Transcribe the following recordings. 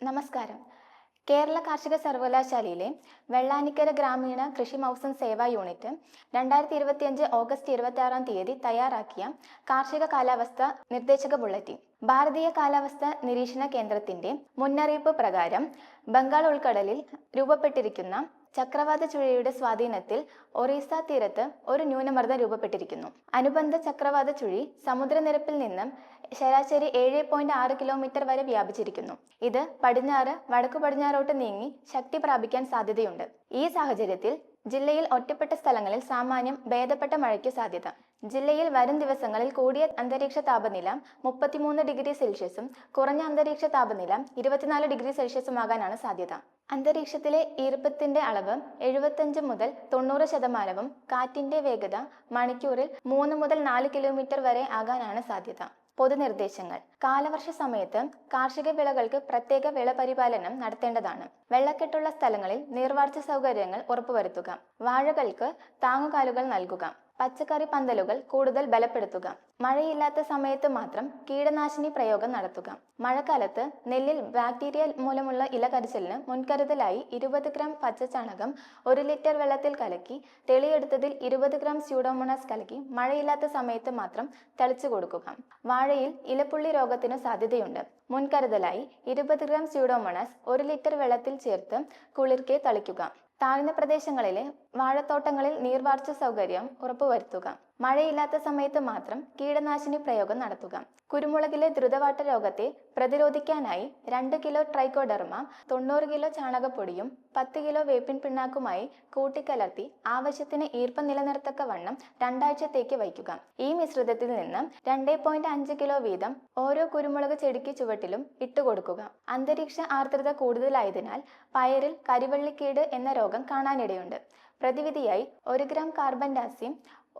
നമസ്കാരം. കേരള കാർഷിക സർവകലാശാലയിലെ വെള്ളാനിക്കര ഗ്രാമീണ കൃഷി മൗസം സേവാ യൂണിറ്റ് രണ്ടായിരത്തി ഇരുപത്തിയഞ്ച് ഓഗസ്റ്റ് ഇരുപത്തി ആറാം തീയതി തയ്യാറാക്കിയ കാർഷിക കാലാവസ്ഥ നിർദ്ദേശക ബുള്ളറ്റിൻ. ഭാരതീയ കാലാവസ്ഥ നിരീക്ഷണ കേന്ദ്രത്തിന്റെ മുന്നറിയിപ്പ് പ്രകാരം ബംഗാൾ ഉൾക്കടലിൽ രൂപപ്പെട്ടിരിക്കുന്ന ചക്രവാത ചുഴിയുടെ സ്വാധീനത്തിൽ ഒറീസ തീരത്ത് ഒരു ന്യൂനമർദ്ദം രൂപപ്പെട്ടിരിക്കുന്നു. അനുബന്ധ ചക്രവാത ചുഴി സമുദ്രനിരപ്പിൽ നിന്നും ശരാശരി ഏഴ് പോയിന്റ് ആറ് കിലോമീറ്റർ വരെ വ്യാപിച്ചിരിക്കുന്നു. ഇത് പടിഞ്ഞാറ് വടക്കു പടിഞ്ഞാറോട്ട് നീങ്ങി ശക്തി പ്രാപിക്കാൻ സാധ്യതയുണ്ട്. ഈ സാഹചര്യത്തിൽ ജില്ലയിൽ ഒറ്റപ്പെട്ട സ്ഥലങ്ങളിൽ സാമാന്യം ഭേദപ്പെട്ട മഴയ്ക്ക് സാധ്യത. ജില്ലയിൽ വരും ദിവസങ്ങളിൽ കൂടിയ അന്തരീക്ഷ താപനില മുപ്പത്തിമൂന്ന് ഡിഗ്രി സെൽഷ്യസും കുറഞ്ഞ അന്തരീക്ഷ താപനില ഇരുപത്തിനാല് ഡിഗ്രി സെൽഷ്യസുമാകാനാണ് സാധ്യത. അന്തരീക്ഷത്തിലെ ഈർപ്പത്തിന്റെ അളവ് എഴുപത്തഞ്ച് മുതൽ തൊണ്ണൂറ് ശതമാനവും കാറ്റിന്റെ വേഗത മണിക്കൂറിൽ മൂന്ന് മുതൽ നാല് കിലോമീറ്റർ വരെ ആകാനാണ് സാധ്യത. പൊതുനിർദ്ദേശങ്ങൾ. കാലവർഷ സമയത്ത് കാർഷിക വിളകൾക്ക് പ്രത്യേക വിള പരിപാലനം നടത്തേണ്ടതാണ്. വെള്ളക്കെട്ടുള്ള സ്ഥലങ്ങളിൽ നീർവാർച്ച സൗകര്യങ്ങൾ ഉറപ്പുവരുത്തുക. വാഴകൾക്ക് താങ്ങുകാലുകൾ നൽകുക. പച്ചക്കറി പന്തലുകൾ കൂടുതൽ ബലപ്പെടുത്തുക. മഴയില്ലാത്ത സമയത്ത് മാത്രം കീടനാശിനി പ്രയോഗം നടത്തുക. മഴക്കാലത്ത് നെല്ലിൽ ബാക്ടീരിയ മൂലമുള്ള ഇലകരിച്ചിലിന് മുൻകരുതലായി ഇരുപത് ഗ്രാം പച്ചച്ചാണകം ഒരു ലിറ്റർ വെള്ളത്തിൽ കലക്കി തെളിയെടുത്തതിൽ ഇരുപത് ഗ്രാം സ്യൂഡോമോണാസ് കലക്കി മഴയില്ലാത്ത സമയത്ത് മാത്രം തളിച്ചു കൊടുക്കുക. വാഴയിൽ ഇലപ്പുള്ളി രോഗത്തിന് സാധ്യതയുണ്ട്. മുൻകരുതലായി ഇരുപത് ഗ്രാം സ്യൂഡോമോണാസ് ഒരു ലിറ്റർ വെള്ളത്തിൽ ചേർത്ത് കുളിർക്കെ തളിക്കുക. താഴ്ന്ന പ്രദേശങ്ങളിലെ വാഴത്തോട്ടങ്ങളിൽ നീർവാർച്ച സൗകര്യം ഉറപ്പുവരുത്തുക. മഴയില്ലാത്ത സമയത്ത് മാത്രം കീടനാശിനി പ്രയോഗം നടത്തുക. കുരുമുളകിലെ ദ്രുതവാട്ട രോഗത്തെ പ്രതിരോധിക്കാനായി രണ്ട് കിലോ ട്രൈക്കോഡർമ തൊണ്ണൂറ് കിലോ ചാണകപ്പൊടിയും പത്ത് കിലോ വേപ്പിൻ പിണ്ണാക്കുമായി കൂട്ടിക്കലർത്തി ആവശ്യത്തിന് ഈർപ്പം നിലനിർത്തക്ക വണ്ണം രണ്ടാഴ്ചത്തേക്ക് വയ്ക്കുക. ഈ മിശ്രിതത്തിൽ നിന്ന് രണ്ടേ പോയിന്റ് അഞ്ച് കിലോ വീതം ഓരോ കുരുമുളക് ചെടിക്ക് ചുവട്ടിലും ഇട്ടുകൊടുക്കുക അന്തരീക്ഷ ആർദ്രത കൂടുതലായതിനാൽ പയറിൽ കരിവള്ളിക്കീട് എന്ന രോഗം കാണാനിടയുണ്ട്. പ്രതിവിധിയായി ഒരു ഗ്രാം കാർബൻ ഡാസ്യം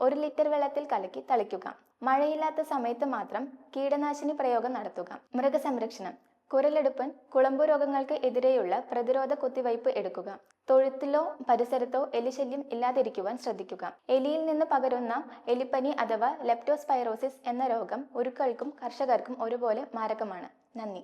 ഒരു ലിറ്റർ വെള്ളത്തിൽ കലക്കി തളിക്കുക. മഴയില്ലാത്ത സമയത്ത് മാത്രം കീടനാശിനി പ്രയോഗം നടത്തുക. മൃഗസംരക്ഷണം. കുരലെടുപ്പൻ കുളമ്പു രോഗങ്ങൾക്ക് എതിരെയുള്ള പ്രതിരോധ കുത്തിവയ്പ് എടുക്കുക. തൊഴുത്തിലോ പരിസരത്തോ എലിശല്യം ഇല്ലാതിരിക്കുവാൻ ശ്രദ്ധിക്കുക. എലിയിൽ നിന്ന് പകരുന്ന എലിപ്പനി അഥവാ ലെപ്റ്റോസ്പൈറോസിസ് എന്ന രോഗം ഉരുക്കൾക്കും കർഷകർക്കും ഒരുപോലെ മാരകമാണ്. നന്ദി.